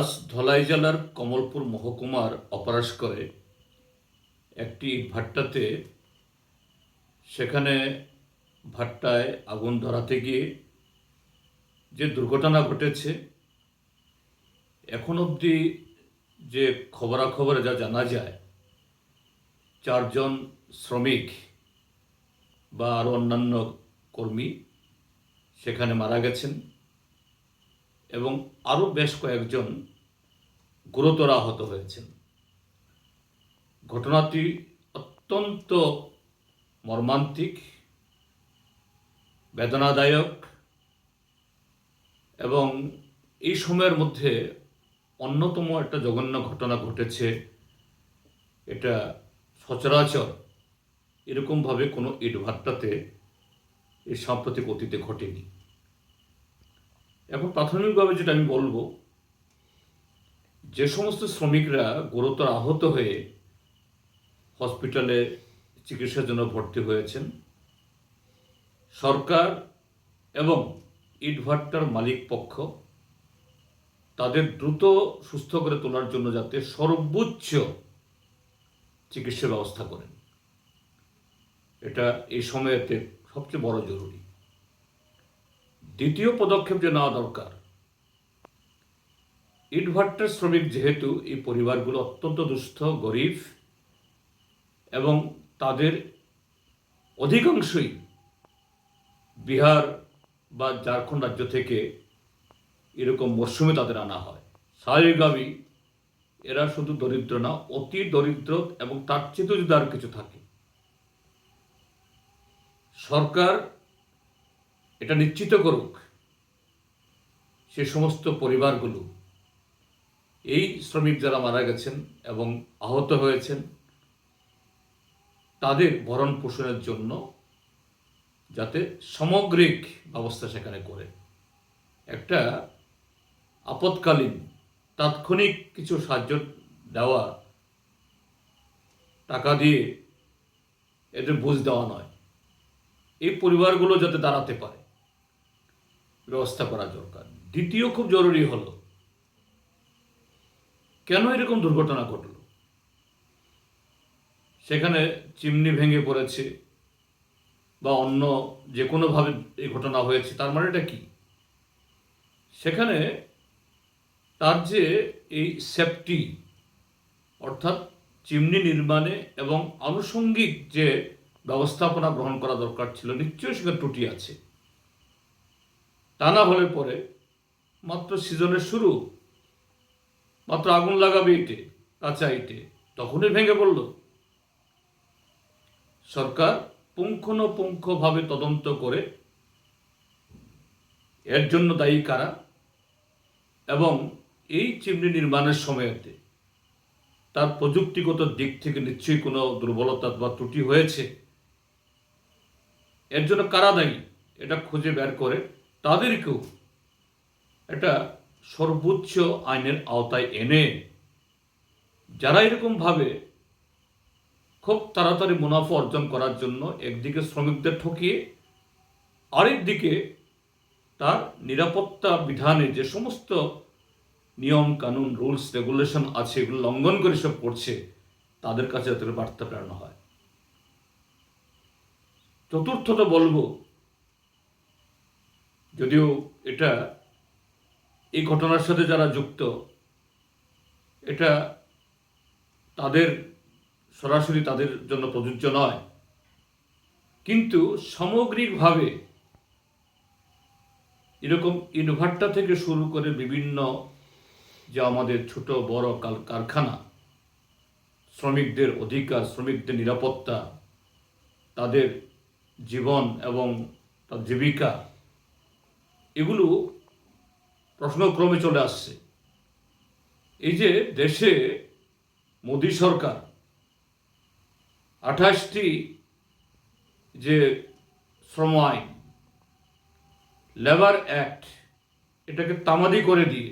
আজ ধলাই জেলার কমলপুর মহকুমার অপরাশ করে একটি ভাট্টাতে। সেখানে ভাট্টায় আগুন ধরাতে গিয়ে যে দুর্ঘটনা ঘটেছে, এখন অবধি যে খবরাখবরে যা জানা যায়, চারজন শ্রমিক বা আরও অন্যান্য কর্মী সেখানে মারা গেছেন। এবং আরও বেশ কয়েকজন গুরুতর আহত হয়েছেন। ঘটনাটি অত্যন্ত মর্মান্তিক, বেদনাদায়ক এবং এই সময়ের মধ্যে অন্যতম একটা জঘন্য ঘটনা ঘটেছে। এটা সচরাচর এরকমভাবে কোনো ইটভাট্টাতে এই সাম্প্রতিক অতীতে ঘটেনি। এখন প্রাথমিকভাবে যেটা আমি বলব, যে সমস্ত শ্রমিকরা গুরুতর আহত হয়ে হসপিটালে চিকিৎসার জন্য ভর্তি হয়েছেন। সরকার এবং ইটভাট্টার মালিক পক্ষ তাদের দ্রুত সুস্থ করে তোলার জন্য যাতে সর্বোচ্চ চিকিৎসা ব্যবস্থা করেন। এটা এই সময়েতে সবচেয়ে বড় জরুরি। দ্বিতীয় পদক্ষেপ যে নেওয়া দরকার ইটভাট্টার শ্রমিক যেহেতু এই পরিবারগুলো অত্যন্ত দুস্থ, গরিব এবং তাদের অধিকাংশই বিহার বা ঝাড়খণ্ড রাজ্য থেকে এরকম মরশুমে তাদের আনা হয়। স্বাভাবিকভাবেই এরা শুধু দরিদ্র না, অতি দরিদ্র এবং তার চেয়েও যদি আর কিছু থাকে, সরকার এটা নিশ্চিত করুক, সে সমস্ত পরিবারগুলো, এই শ্রমিক যারা মারা গেছেন এবং আহত হয়েছেন, তাদের ভরণ পোষণের জন্য যাতে সামগ্রিক ব্যবস্থা সেখানে করে। একটা আপৎকালীন, তাৎক্ষণিক কিছু সাহায্য দেওয়া, টাকা দিয়ে এদের বুঝ দেওয়া নয়। এই পরিবারগুলো যাতে দাঁড়াতে পারে। ব্যবস্থা করা দরকার। দ্বিতীয় খুব জরুরি হলো, কেন এরকম দুর্ঘটনা ঘটল? সেখানে চিমনি ভেঙে পড়েছে বা অন্য যে কোনোভাবে এই ঘটনা হয়েছে, তার মানে এটা কি? সেখানে তার যে এই সেফটি অর্থাৎ চিমনি নির্মাণে এবং আনুষঙ্গিক যে ব্যবস্থাপনা গ্রহণ করা দরকার ছিল, নিশ্চয়ই সেখানে ত্রুটি আছে। তা না হলে পরে, মাত্র সিজনের শুরু, মাত্র আগুন লাগাবে ইটে, কাঁচা ইটে, তখনই ভেঙে পড়ল। সরকার পুঙ্খানুপুঙ্খভাবে তদন্ত করে এর জন্য দায়ী কারা এবং এই চিমনি নির্মাণের সময়তে তার প্রযুক্তিগত দিক থেকে নিশ্চয়ই কোনো দুর্বলতা বা ত্রুটি হয়েছে? এর জন্য কারা দায়ী? এটা খুঁজে বের করে তাদেরকেও একটা সর্বোচ্চ আইনের আওতায় এনে যারা এরকমভাবে খুব তাড়াতাড়ি মুনাফা অর্জন করার জন্য একদিকে শ্রমিকদের ঠকিয়ে আরেকদিকে তার নিরাপত্তা বিধানে যে সমস্ত নিয়ম, কানুন, রুলস, রেগুলেশন আছে, এগুলো লঙ্ঘন করে সব করছে, তাদের কাছে যাতে বার্তা প্রেরণ হয়। চতুর্থত বলব যদিও এটা এই ঘটনার সাথে যারা যুক্ত, এটা তাদের সরাসরি তাদের জন্য প্রযোজ্য নয়। কিন্তু সামগ্রিকভাবে এরকম ইনভার্টার থেকে শুরু করে বিভিন্ন যে আমাদের ছোট, বড় কারখানা, শ্রমিকদের অধিকার, শ্রমিকদের নিরাপত্তা, তাদের জীবন এবং তার জীবিকা এগুলো প্রশ্নক্রমে চলে আসছে। এই যে দেশে মোদী সরকার আঠাশটি যে শ্রম আইন, লেবার অ্যাক্ট, এটাকে তামাদি করে দিয়ে,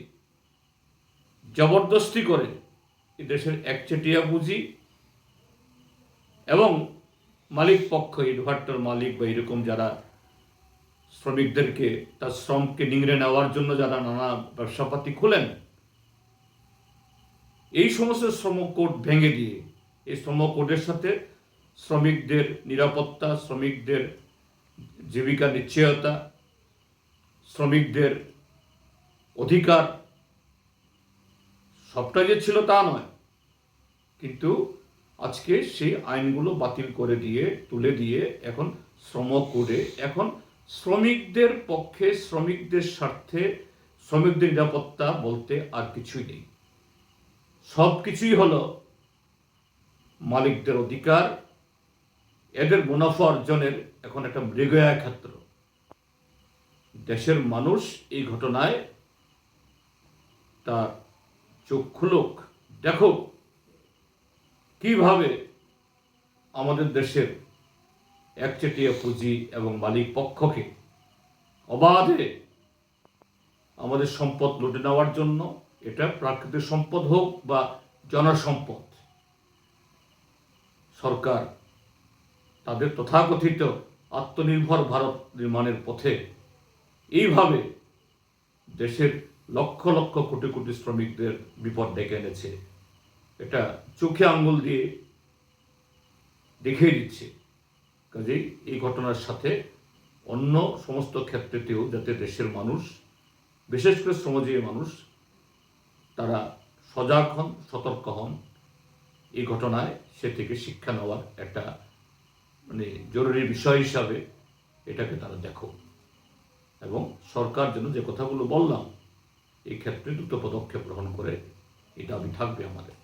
জবরদস্তি করে দেশের একচেটিয়া পুঁজি এবং মালিক পক্ষ ইনভার্টার মালিক বা এরকম যারা শ্রমিকদেরকে তার শ্রমকে নিংড়ে নেওয়ার জন্য যারা নানা ব্যবসাপাতি খুলেন, এই সমস্ত শ্রম কোড ভেঙে দিয়ে, এই শ্রম কোডের সাথে শ্রমিকদের নিরাপত্তা, শ্রমিকদের জীবিকা নিশ্চয়তা, শ্রমিকদের অধিকার, সবটা যে ছিল তা নয়। কিন্তু আজকে সেই আইনগুলো বাতিল করে দিয়ে, তুলে দিয়ে এখন শ্রম কোডে এখন শ্রমিকদের পক্ষে, শ্রমিকদের স্বার্থে, শ্রমিকদের নিরাপত্তা বলতে আর কিছুই নেই। সব কিছুই হলো মালিকদের অধিকার, এদের মুনাফা অর্জনের এখন একটা মৃগয়া ক্ষেত্র দেশের মানুষ এই ঘটনায় তার চোখ খুলুক দেখো, কীভাবে আমাদের দেশের একচেটিয়া পুঁজি এবং মালিক পক্ষকে অবাধে আমাদের সম্পদ লুটে নেওয়ার জন্য এটা প্রাকৃতিক সম্পদ হোক বা জনসম্পদ, সরকার তাদের তথাকথিত আত্মনির্ভর ভারত নির্মাণের পথে এইভাবে দেশের লক্ষ লক্ষ কোটি কোটি শ্রমিকদের বিপদ ডেকে এনেছে। এটা চোখে আঙ্গুল দিয়ে দেখিয়ে দিচ্ছে। কাজেই এই ঘটনার সাথে অন্য সমস্ত ক্ষেত্রেতেও যাতে দেশের মানুষ, বিশেষ করে শ্রমজীবী মানুষ, তারা সজাগ হন, সতর্ক হন, এই ঘটনায় সে থেকে শিক্ষা নেওয়ার একটা মানে জরুরি বিষয় হিসাবে এটাকে তারা দেখো। এবং সরকার যেন যে কথাগুলো বললাম, এই ক্ষেত্রে দ্রুত পদক্ষেপ গ্রহণ করে, এই দাবি থাকবে আমাদের।